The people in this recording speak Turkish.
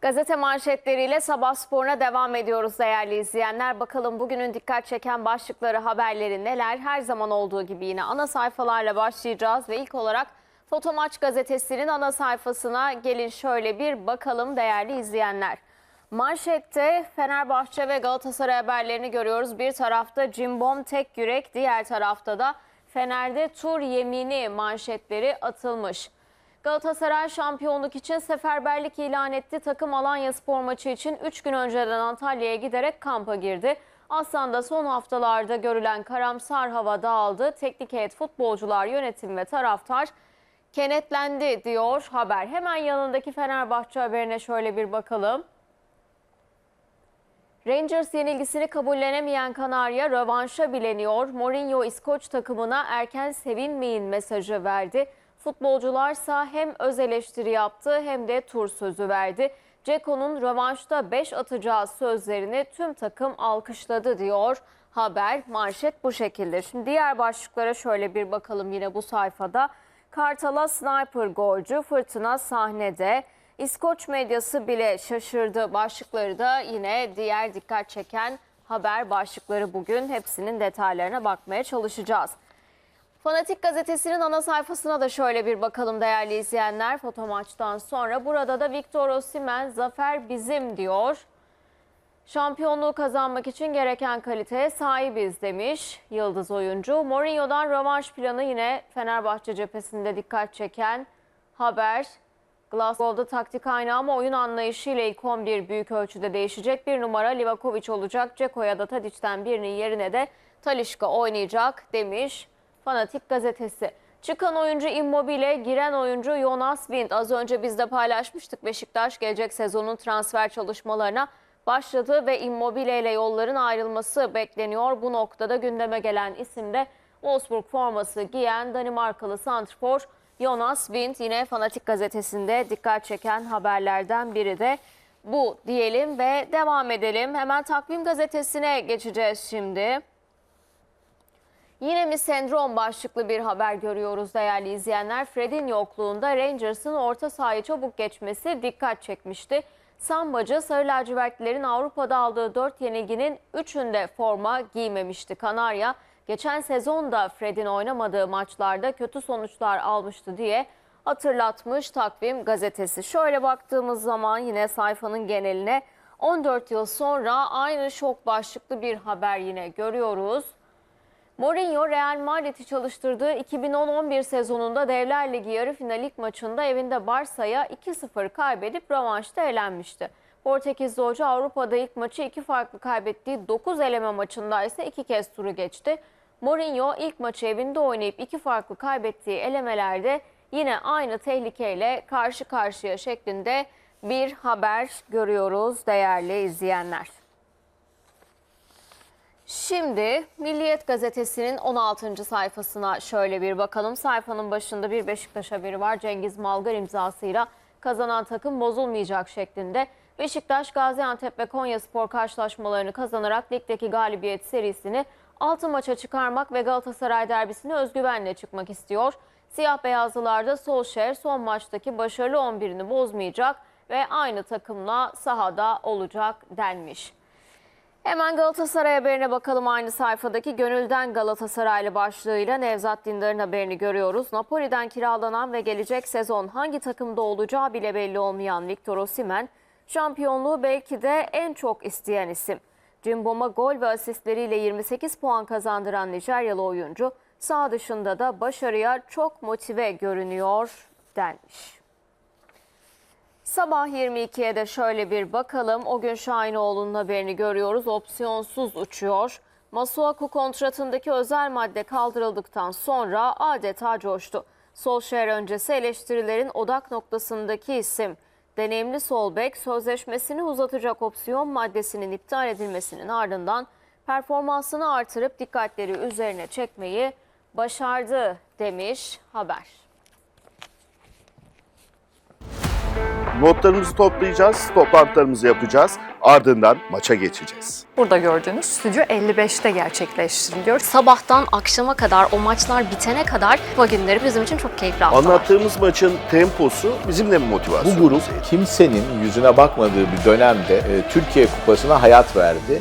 Gazete manşetleriyle sabah sporuna devam ediyoruz değerli izleyenler. Bakalım bugünün dikkat çeken başlıkları, haberleri neler? Her zaman olduğu gibi yine ana sayfalarla başlayacağız ve ilk olarak Fotomaç gazetesinin ana sayfasına gelin şöyle bir bakalım değerli izleyenler. Manşette Fenerbahçe ve Galatasaray haberlerini görüyoruz. Bir tarafta Cimbom tek yürek, diğer tarafta da Fener'de tur yemini manşetleri atılmış. Galatasaray şampiyonluk için seferberlik ilan etti. Takım Alanya spor maçı için 3 gün önceden Antalya'ya giderek kampa girdi. Aslan'da son haftalarda görülen karamsar hava dağıldı. Teknik heyet, futbolcular, yönetim ve taraftar kenetlendi diyor haber. Hemen yanındaki Fenerbahçe haberine şöyle bir bakalım. Rangers yenilgisini kabullenemeyen Kanarya rövanşa bileniyor. Mourinho İskoç takımına erken sevinmeyin mesajı verdi. Futbolcularsa hem öz eleştiri yaptı hem de tur sözü verdi. Ceko'nun rövanşta 5 atacağı sözlerini tüm takım alkışladı diyor. Haber manşet bu şekilde. Şimdi diğer başlıklara şöyle bir bakalım yine bu sayfada. Kartal'a sniper golcü fırtına sahnede. İskoç medyası bile şaşırdı başlıkları da yine diğer dikkat çeken haber başlıkları bugün hepsinin detaylarına bakmaya çalışacağız. Fanatik gazetesinin ana sayfasına da şöyle bir bakalım değerli izleyenler foto maçtan sonra. Burada da Victor Osimhen zafer bizim diyor. Şampiyonluğu kazanmak için gereken kaliteye sahibiz demiş yıldız oyuncu. Mourinho'dan rövanş planı yine Fenerbahçe cephesinde dikkat çeken haber. Glasgow'da taktik aynı ama oyun anlayışıyla ilk 11 büyük ölçüde değişecek. Bir numara Livakovic olacak. Ceko ya da Tadic'ten birinin yerine de Talişka oynayacak demiş Fanatik gazetesi. Çıkan oyuncu Immobile, giren oyuncu Jonas Wind. Az önce biz de paylaşmıştık. Beşiktaş gelecek sezonun transfer çalışmalarına başladı ve Immobile ile yolların ayrılması bekleniyor. Bu noktada gündeme gelen isim de Wolfsburg forması giyen Danimarkalı santrfor Jonas Wind. Yine Fanatik gazetesinde dikkat çeken haberlerden biri de bu diyelim ve devam edelim. Hemen takvim gazetesine geçeceğiz şimdi. Yine mi sendrom başlıklı bir haber görüyoruz değerli izleyenler. Fred'in yokluğunda Rangers'ın orta sahayı çabuk geçmesi dikkat çekmişti. Sambacı Sarı Lacivertlilerin Avrupa'da aldığı 4 yenilginin 3'ünde forma giymemişti. Kanarya geçen sezonda Fred'in oynamadığı maçlarda kötü sonuçlar almıştı diye hatırlatmış takvim gazetesi. Şöyle baktığımız zaman yine sayfanın geneline 14 yıl sonra aynı şok başlıklı bir haber yine görüyoruz. Mourinho Real Madrid'i çalıştırdığı 2010-11 sezonunda Devler Ligi yarı final ilk maçında evinde Barsa'ya 2-0 kaybedip rövanşta elenmişti. Portekizli hoca Avrupa'da ilk maçı iki farklı kaybettiği 9 eleme maçında ise iki kez turu geçti. Mourinho ilk maçı evinde oynayıp iki farklı kaybettiği elemelerde yine aynı tehlikeyle karşı karşıya şeklinde bir haber görüyoruz değerli izleyenler. Şimdi Milliyet Gazetesi'nin 16. sayfasına şöyle bir bakalım. Sayfanın başında bir Beşiktaş haberi var. Cengiz Malgar imzasıyla kazanan takım bozulmayacak şeklinde. Beşiktaş, Gaziantep ve Konyaspor karşılaşmalarını kazanarak ligdeki galibiyet serisini 6 maça çıkarmak ve Galatasaray derbisine özgüvenle çıkmak istiyor. Siyah beyazlılarda Solskjaer son maçtaki başarılı 11'ini bozmayacak ve aynı takımla sahada olacak denmiş. Hemen Galatasaray haberine bakalım aynı sayfadaki Gönülden Galatasaraylı başlığıyla Nevzat Dindar'ın haberini görüyoruz. Napoli'den kiralanan ve gelecek sezon hangi takımda olacağı bile belli olmayan Victor Osimhen, şampiyonluğu belki de en çok isteyen isim. Cimbom'a gol ve asistleriyle 28 puan kazandıran Nijeryalı oyuncu, sağ dışında da başarıya çok motive görünüyor denmiş. Sabah 22'ye de şöyle bir bakalım. O gün Şahinoğlu'nun haberini görüyoruz. Opsiyonsuz uçuyor. Masuaku kontratındaki özel madde kaldırıldıktan sonra adeta coştu. Solskjaer öncesi eleştirilerin odak noktasındaki isim. Deneyimli sol bek sözleşmesini uzatacak opsiyon maddesinin iptal edilmesinin ardından performansını artırıp dikkatleri üzerine çekmeyi başardı demiş haber. Notlarımızı toplayacağız, toplantılarımızı yapacağız. Ardından maça geçeceğiz. Burada gördüğünüz Stüdyo 55'te gerçekleştiriliyor. Sabahtan akşama kadar o maçlar bitene kadar kupa günleri bizim için çok keyifli haftalar. Anlattığımız maçın temposu bizimle mi motivasyon? Bu grup kimsenin yüzüne bakmadığı bir dönemde e, Türkiye Kupası'na hayat verdi.